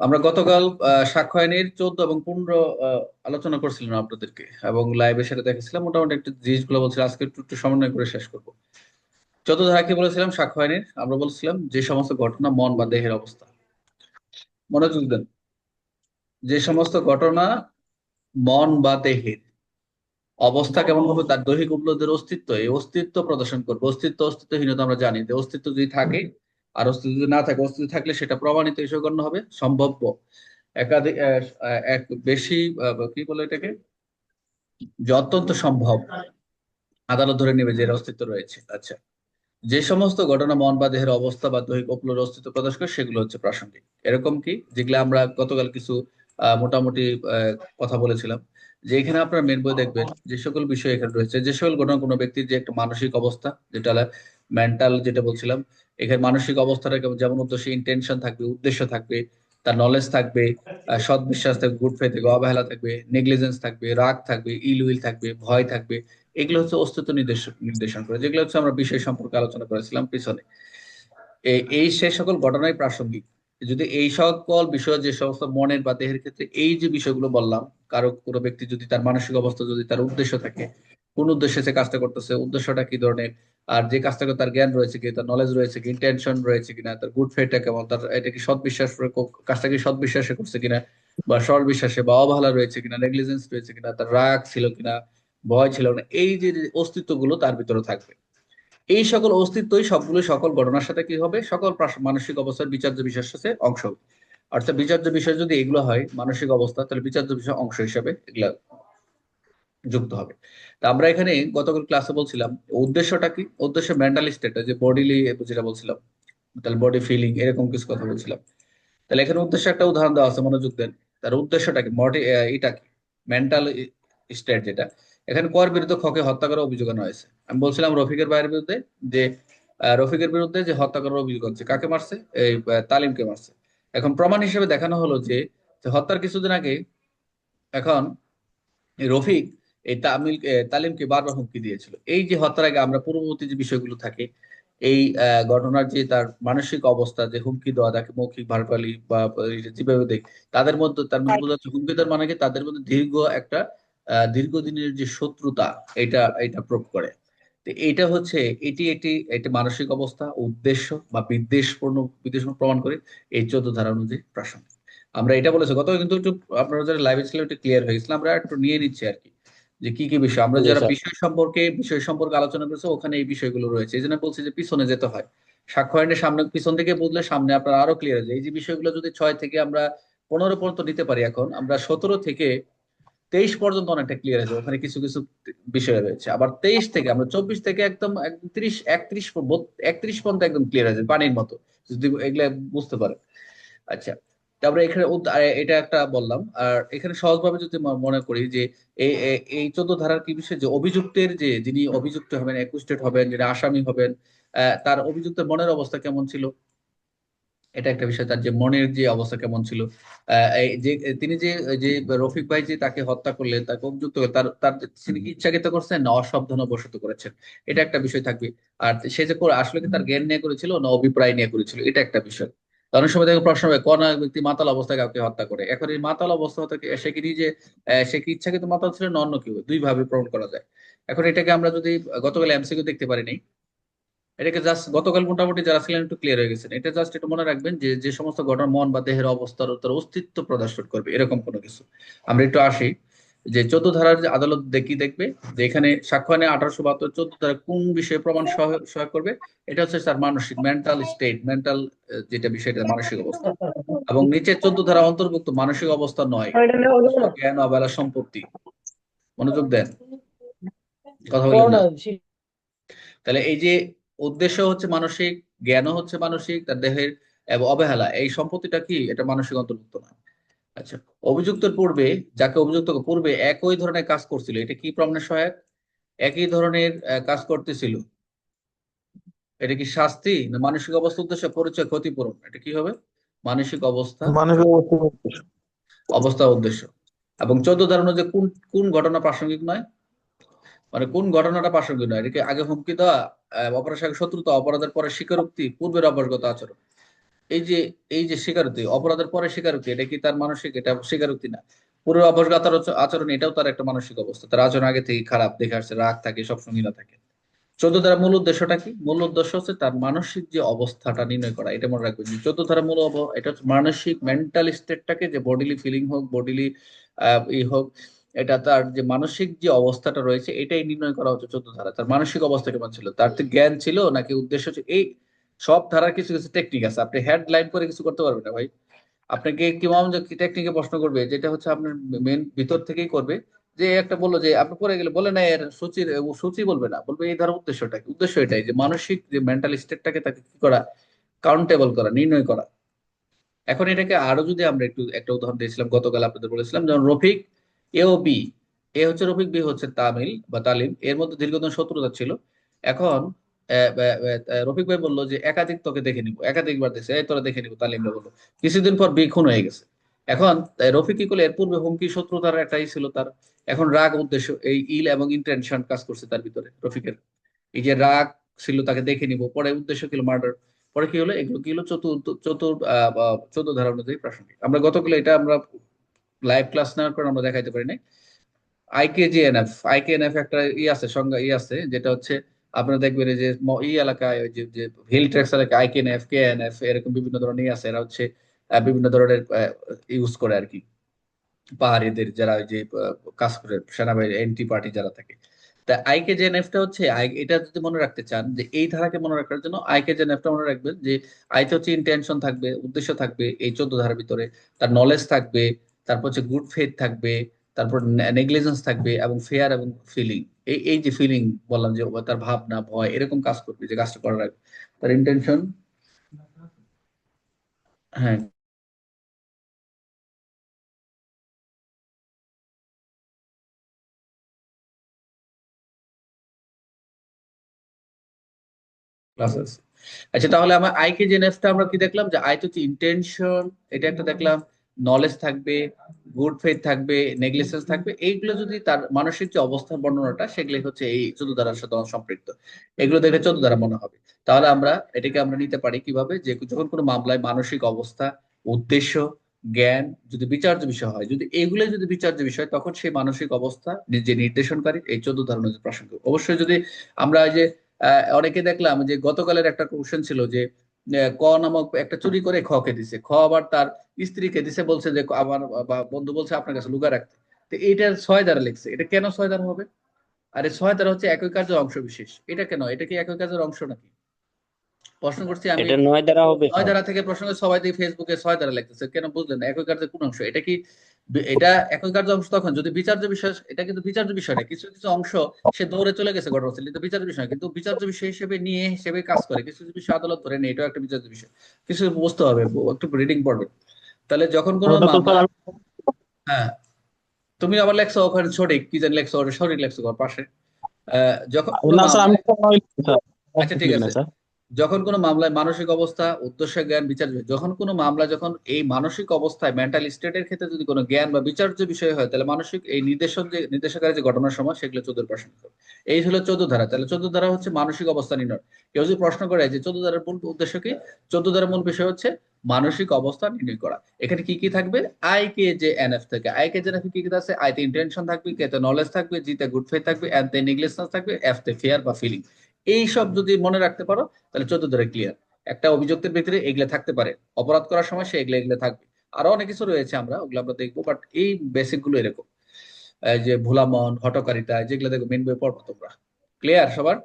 আমরা গতকাল সাক্ষ্য আইনের চোদ্দ এবং পনেরো আলোচনা করছিলাম আপনাদেরকে এবং লাইভে সেটা দেখেছিলাম। মোটামুটি একটু জিনিসগুলো বলছিলাম আজকে একটু একটু সমন্বয় করে শেষ করব। চোদ্দ ধারা কি বলেছিলাম সাক্ষ্য আইনের আমরা বলছিলাম যে সমস্ত ঘটনা মন বা দেহের অবস্থা। মনোযোগ দেন। যে সমস্ত ঘটনা মন বা দেহের অবস্থা কেমন হবে তার দৈহিক উপলব্ধের অস্তিত্ব, এই অস্তিত্ব প্রদর্শন করবে। অস্তিত্ব, অস্তিত্বহীনতা আমরা জানি। যে অস্তিত্ব যদি থাকে আর অস্তিত্ব না থাকে অস্তিত্ব থাকলে সেটা প্রমাণিত হিসেবে গণ্য হবে, সম্ভাব্য। একাধিক এক, বেশি কি বলে এটাকে? যে অত্যন্ত সম্ভব আদালত ধরে নেবে যে অস্তিত্ব রয়েছে। আচ্ছা যে সমস্ত ঘটনা মন বা দেহের অবস্থা বা দৈহিক উপলব্ধ অস্তিত্ব প্রকাশ করে, সেগুলো হচ্ছে প্রাসঙ্গিক। এরকম কি? যেগুলো আমরা গতকাল কিছু মোটামুটি কথা বলেছিলাম। যে এখানে আপনার মেন বই দেখবেন, যে সকল বিষয় এখানে রয়েছে, যে সকল ঘটনা কোনো ব্যক্তির যে একটা মানসিক অবস্থা, যেটা মেন্টাল যেটা বলছিলাম, এখানে মানসিক অবস্থাটা যেমন উদ্দেশ্য ইন্টেনশন থাকবে, উদ্দেশ্য থাকবে, তার নলেজ থাকবে সৎ বিশ্বাস থাকবে গুড ফেথ থাকবে, অবহেলা থাকবে নেগলিজেন্স থাকবে, রাগ থাকবে ইল উইল থাকবে, ভয় থাকবে, এগুলো হচ্ছে অস্তিত্ব নির্দেশ, নির্দেশন করে, যেগুলো হচ্ছে আমরা বিষয় সম্পর্কে আলোচনা করেছিলাম পিছনে। এই সে সকল ঘটনাই প্রাসঙ্গিক। যদি এই সকল বিষয়, যে সমস্ত মনের বা দেহের ক্ষেত্রে এই যে বিষয়গুলো বললাম, কারও কোনো ব্যক্তি যদি তার মানসিক অবস্থা, যদি তার উদ্দেশ্য থাকে কোন উদ্দেশ্যে সে কাজটা করতেছে, উদ্দেশ্যটা কি ধরনের, আর যে কাজটা তার জ্ঞান রয়েছে কি, তার নলেজ রয়েছে কি ইন্টেনশন রয়েছে কিনা, তার গুড ফেটটা কেমন, তার এটা কি সৎ বিশ্বাস কাজটা কি সৎ বিশ্বাসে করছে কিনা, বা সরল বিশ্বাসে, বা অবহেলা রয়েছে কিনা নেগলিজেন্স রয়েছে কিনা, তার রাগ ছিল কিনা, ভয় ছিল না এই যে অস্তিত্বগুলো তার ভিতরে থাকবে। এই সকল অস্তিত্বই সবগুলো সকল ঘটনার সাথে কি হবে? সকল মানসিক অবস্থার বিচার্য বিষয়ের সাথে অংশ হবে। অর্থাৎ বিচার্য বিষয় যদি এগুলো হয়, মানসিক অবস্থা, তাহলে বিচার্য বিষয় অংশ হিসাবে এগুলা যুক্ত হবে। তা আমরা এখানে গতকাল ক্লাসে বলছিলাম, উদ্দেশ্যটা কি? উদ্দেশ্য মেন্টাল স্টেটটা যে বডিলি যেটা বলছিলাম, তাহলে বডি ফিলিং এরকম কিছু কথা বলছিলাম। তাহলে এখানে উদ্দেশ্য একটা উদাহরণ দেওয়া আছে, মনোযোগ দেন। তার উদ্দেশ্যটা কি? মডি এটা কি? মেন্টাল স্টেট যেটা। এখানে কর বিরুদ্ধে খকে হত্যা করার অভিযোগ আনা হয়েছে। আমি বলছিলাম রফিকের ভাইয়ের বিরুদ্ধে, যে রফিকের বিরুদ্ধে যে হত্যা করার অভিযোগ হচ্ছে কাকে মারছে? এই তালিমকে মারছে। এখন প্রমাণ হিসেবে দেখানো হলো যে হত্যার কিছুদিন আগে এখন রফিক এই তামিল তালিমকে বারবার হুমকি দিয়েছিল। এই যে হত্যার আগে আমরা পূর্ববর্তী যে বিষয়গুলো থাকে, এই ঘটনার যে তার মানসিক অবস্থা, যে হুমকি দেওয়া, তাকে মৌখিক ভারপালি বা যেভাবে দেখ, তাদের মধ্যে, তার মধ্যে হুমকি দেওয়ার মানে কি, তাদের মধ্যে দীর্ঘ একটা দীর্ঘদিনের যে শত্রুতা, এটা এটা প্রুভ করে। এটা হচ্ছে, এটি একটি একটি মানসিক অবস্থা, উদ্দেশ্য বা বিদ্বেষপূর্ণ বিদ্বেষ প্রমাণ করে এই চোদ্দ ধারা অনুযায়ী প্রাসঙ্গিক। আমরা এটা বলেছি গত কিন্তু একটু আপনারা যারা লাইভ ছিলেন, একটু ক্লিয়ার হয়ে গেছিল, আমরা একটু নিয়ে নিচ্ছি আর কি। যে কি কি বিষয়? আমরা যারা বিষয় সম্পর্কে বিষয় সম্পর্কে আলোচনা করেছি ওখানে এই বিষয়গুলো রয়েছে। এই জন্য বলছি যে পিছনে যেতে হয়। সাক্ষ্য আইনের সামনে পিছন থেকে বুঝলে সামনে আপনার আরও ক্লিয়ার হয়ে এই যে বিষয়গুলো যদি ছয় থেকে আমরা পনেরো পর্যন্ত নিতে পারি এখন আমরা সতেরো থেকে তেইশ পর্যন্ত অনেকটা ক্লিয়ার হয়েছে ওখানে কিছু কিছু বিষয় রয়েছে। আবার তেইশ থেকে আমরা চব্বিশ থেকে একদম ত্রিশ একত্রিশ একত্রিশ পর্যন্ত একদম ক্লিয়ার হয়েছে পানির মতো। যদি এগুলা বুঝতে পারে আচ্ছা। তারপরে এখানে এটা একটা বললাম। আর এখানে সহজভাবে যদি মনে করি যে এই চোদ্দ ধারার কি বিষয়? যে অভিযুক্তের যে, যিনি অভিযুক্ত হবেন একুস্টেড হবেন, যিনি আসামি হবেন তার অভিযুক্তের মনের অবস্থা কেমন ছিল? এটা একটা বিষয়, তার যে মনের যে অবস্থা কেমন ছিল? যে তিনি যে যে রফিক ভাই যে তাকে হত্যা করলেন, তাকে অভিযুক্ত তার তার তিনি কি ইচ্ছাকৃত করছেন? না অসাবধানবশত করেছেন। এটা একটা বিষয় থাকবে। আর সে যে আসলে কি তার জ্ঞান নিয়ে করেছিল? না, অভিপ্রায় নিয়ে করেছিল? এটা একটা বিষয়। অনেক সময় দেখে প্রশ্ন হবে কোন ব্যক্তি মাতাল অবস্থায় কাউকে হত্যা করে? এখন এই মাতাল অবস্থা থেকে সে কি নিজে সে কি ইচ্ছাকৃত মাতাল ছিল না অন্য কেউ? দুই ভাবে প্রমাণ করা যায়। এখন এটাকে আমরা যদি, গতকাল এমসিকিউ দেখতে পারিনি, এটাকে জাস্ট গতকাল মোটামুটি যারা ছিলেন একটু ক্লিয়ার হয়ে গেছেন। এটা জাস্ট একটু মনে রাখবেন যে যে সমস্ত ঘটনা মন বা দেহের অবস্থার অস্তিত্ব প্রদর্শন করবে, এরকম কোনো কিছু। আমরা একটু আসি। যে চোদ্দ ধারার যে আদালত দেখি দেখবে? যে এখানে সাক্ষ্য আঠারোশো বাহাত্তর চোদ্দ ধারা কোন বিষয়ে প্রমাণ সহায়ক করবে? এটা হচ্ছে তার মানসিক মেন্টাল স্টেট মেন্টাল যেটা বিষয়টা মানসিক অবস্থা। এবং নিচে চোদ্দ ধারা অন্তর্ভুক্ত মানসিক অবস্থা নয়। জ্ঞান অবেলা সম্পত্তি। মনোযোগ দেন। কথা বলেন তাহলে এই যে উদ্দেশ্য হচ্ছে মানসিক জ্ঞানও হচ্ছে মানসিক তার দেহের অবহেলা। এই সম্পত্তিটা কি? এটা মানসিক অন্তর্ভুক্ত না। আচ্ছা অভিযুক্তের পূর্বে যাকে অভিযুক্ত পূর্বে একই ধরনের কাজ করছিল এটা কি প্রমাণের সহায়ক? একই ধরনের কাজ করতেছিল। এটা কি শাস্তি না মানসিক অবস্থা উদ্দেশ্য পরিচয় ক্ষতিপূরণ? এটা কি হবে? মানসিক অবস্থা? অবস্থা উদ্দেশ্য। এবং চোদ্দ ধারণ যে কোন কোন ঘটনা প্রাসঙ্গিক নয়? মানে কোন ঘটনাটা প্রাসঙ্গিক নয়? এটাকে আগে হুমকি দেওয়া অপরাধের শত্রুতা অপরাধের পরে স্বীকারোক্তি পূর্বের অভ্যাসগত আচরণ? এই যে এই যে স্বীকারোক্তি, অপরাধের পরে স্বীকারোক্তি, এটা কি তার মানসিক, এটা স্বীকারোক্তি না? পুরো অভ্যাসগত আচরণ, এটাও তার একটা মানসিক অবস্থা। তার আচরণ আগে থেকে খারাপ, দেখে আসছে, রাগ থাকে, সবসময় না থাকে। চোদ্দ ধারা মূল উদ্দেশ্যটা কি? মূল উদ্দেশ্য হচ্ছে তার মানসিক যে অবস্থাটা নির্ণয় করা, এটা মনে রাখবেন চোদ্দ ধারা মূল এটা হচ্ছে মানসিক মেন্টাল স্টেটটাকে যে বডিলি ফিলিং হোক বডিলি ই হোক, এটা তার যে মানসিক যে অবস্থাটা রয়েছে, এটাই নির্ণয় করা হচ্ছে চোদ্দ ধারা। তার মানসিক অবস্থা কেমন ছিল? তার জ্ঞান ছিল, নাকি উদ্দেশ্য ছিল এই সব ধারার কিছু কিছু টেকনিক আছে। আপনি হেডলাইন করে কিছু করতে পারবেন না ভাই। আপনাকে কিমাম টেকনিকে প্রশ্ন করবে, যেটা হচ্ছে আপনার মেন ভিতর থেকেই করবে। যে একটা বলল যে, আপনি পরে গেলে বলে না, এর সূচির সূচি বলবে না, বলবে এই ধারার উদ্দেশ্যটা উদ্দেশ্য এটাই যে, মানসিক যে মেন্টাল স্টেটটাকে তাকে কি করা? কাউন্টেবল করা, নির্ণয় করা। এখন এটাকে আরও যদি আমরা একটু, একটা উদাহরণ দিয়েছিলাম, গতকাল আপনাদের বলেছিলাম, যেমন রফিক এ ও বি এ হচ্ছে রফিক বি হচ্ছে তামিল বা তালিম। এর মধ্যে দীর্ঘদিন শত্রুতা ছিল। এখন রফিক ভাই বলল যে, একাধিক তোকে দেখে নিবো একাধিকবার দেখছে। এই তোরা দেখে নিবো তালিম তালিমরা বলল কিছুদিন পর বি খুন হয়ে গেছে। এখন রফিক কি করল, এর পূর্বে হুমকি, শত্রুতার একটাই ছিল তার। এখন রাগ, উদ্দেশ্য, এই ইল এবং ইন্টেনশন কাজ করছে তার ভিতরে, রফিকের। এই যে রাগ ছিল তাকে দেখে নিব, পরে উদ্দেশ্য কি মার্ডার পরে কি হলো, এগুলো কি হলো চতুর্থ চতুর চতুর্থ ধারা অনুযায়ী প্রাসঙ্গিক। আমরা গতকাল এটা আমরা লাইভ ক্লাস নেওয়ার পর আমরা দেখাইতে পারি নাই। আইকেজিএনএফ আইকেএনএফ একটা ই আছে, সংজ্ঞা ই আছে, যেটা হচ্ছে আপনারা দেখবেন যে ই এলাকায় ওই যে হিল ট্রেক্স এলাকায় আইকেএনএফ কেএনএফ এরকম বিভিন্ন ধরনের ই আছে। এরা হচ্ছে বিভিন্ন ধরনের ইউজ করে আর কি। পাহাড়িদের যারা ওই যে কাজ করে, সেনাবাহিনী এনটি পার্টি যারা থাকে। তা আইকে যে নেফটা হচ্ছে এটা যদি মনে রাখতে চান, যে এই ধারাকে মনে রাখার জন্য আইকে যে নেফটা মনে রাখবেন যে আইতে হচ্ছে ইন্টেনশন থাকবে, উদ্দেশ্য থাকবে এই চোদ্দ ধারার ভিতরে। তার নলেজ থাকবে, তারপর হচ্ছে গুড ফেথ থাকবে তারপর নেগলিজেন্স থাকবে এবং ফেয়ার এবং ফিলিং এই এই যে ফিলিং বললাম যে, তার ভাবনা, ভয়, এরকম কাজ করবে যে কাজটা করার আগে। তার ইন্টেনশন হ্যাঁ। আচ্ছা তাহলে আমার আইকে যে নেক্সটটা আমরা কি দেখলাম? যে আই তো ইন্টেনশন এটা একটা দেখলাম। নলেজ থাকবে গুড ফেথ থাকবে নেগলিজেন্স থাকবে এইগুলো যদি তার মানসিক যে অবস্থা বর্ণনাটা সেগুলো হচ্ছে এই চোদ্দ ধারার সাথে সম্পৃক্ত। এগুলো দেখে চোদ্দ ধারা মনে হবে। তাহলে আমরা এটাকে আমরা নিতে পারি কীভাবে? যে যখন কোনো মামলায় মানসিক অবস্থা উদ্দেশ্য জ্ঞান যদি বিচার্য বিষয় হয় যদি এগুলো যদি বিচার্য বিষয় তখন সেই মানসিক অবস্থা যে নির্দেশনকারী এই চোদ্দ ধারণ প্রাসঙ্গিক অবশ্যই যদি আমরা যে আহ, অনেকে দেখলাম যে গতকালের একটা কোশ্চেন ছিল যে ক নামক একটা চুরি করে খ কে দিছে। খ আবার তার স্ত্রীকে দিছে বলছে যে আমার বা বন্ধু বলছে আপনার কাছে লুকা রাখতে। তো এইটার ছয় দ্বারা লিখছে। এটা কেন ছয় দ্বারা হবে? আরে ছয় দ্বারা হচ্ছে একই কাজের অংশ বিশেষ। এটা কেন? এটা কি একই কাজের অংশ নাকি? প্রশ্ন করছি আমি। এটা নয় দ্বারা হবে ছয় ধারা থেকে প্রশ্ন সবাই দেখি ফেসবুকে ছয় ধারা লিখতেছে। কেন বুঝলেন না? একই কাজের কোন অংশ? এটা কি এটা একই কার্য অংশ তখন যদি বিচার্য বিষয় এটা কিন্তু বিচার্য বিষয় না কিছু কিছু অংশ সে দৌড়ে চলে গেছে ঘটনাস্থলে কিন্তু বিচার্য বিষয় কিন্তু বিচার্য বিষয় হিসেবে নিয়ে হিসেবে কাজ করে কিছু কিছু বিষয় আদালত ধরে নেই এটাও একটা বিচার্য বিষয়। কিছু বুঝতে হবে একটু রিডিং পড়বেন তাহলে যখন কোনো হ্যাঁ তুমি আবার লেখছো ওখানে সঠিক কি জানি লেখছো সঠিক লেখছো পাশে। আহ, যখন আচ্ছা ঠিক আছে। যখন কোনো মামলায় মানসিক অবস্থা উদ্দেশ্য জ্ঞান, বিচার, যখন কোনো মামলা যখন এই মানসিক অবস্থায় মেন্টাল স্টেটের ক্ষেত্রে যদি কোনো জ্ঞান বা বিচার্য বিষয় হয়, তাহলে মানসিক এই নির্দেশক যে, নির্দেশকারী যে ঘটনার সময় সেগুলো চোদ্দ পার্সেন্ট এই হলো চোদ্দ ধারা। তাহলে চোদ্দ ধারা হচ্ছে মানসিক অবস্থা নির্ণয়। কেউ যদি প্রশ্ন করে যে চোদ্দ ধারার মূল উদ্দেশ্য কি? চোদ্দ ধারার মূল বিষয় হচ্ছে মানসিক অবস্থা নির্ণয় করা। এখানে কি কি থাকবে? আই কে যে এনএফ থেকে। আই কে এনএফ কি কি আছে? আই তে ইন্টেনশন থাকবে কে তে নলেজ থাকবে জি তে গুড ফেথ থাকবে এন তে নেগলিজেন্স থাকবে এফ তে ফেয়ার বা ফিলিং এই সব যদি মনে রাখতে পারো, তাহলে চোদ্দ ধরে ক্লিয়ার একটা অভিযুক্তের ভিতরে এগুলো থাকতে পারে। অপরাধ করার সময় সে এগুলো এগুলো থাকবে। আরও অনেক কিছু রয়েছে আমরা, ওগুলো আমরা দেখব বাট এই বেসিকগুলো এরকম। যে ভোলামন, হটকারিতা, যেগুলো দেখো মেন বই পড়ব তোমরা। ক্লিয়ার সবার?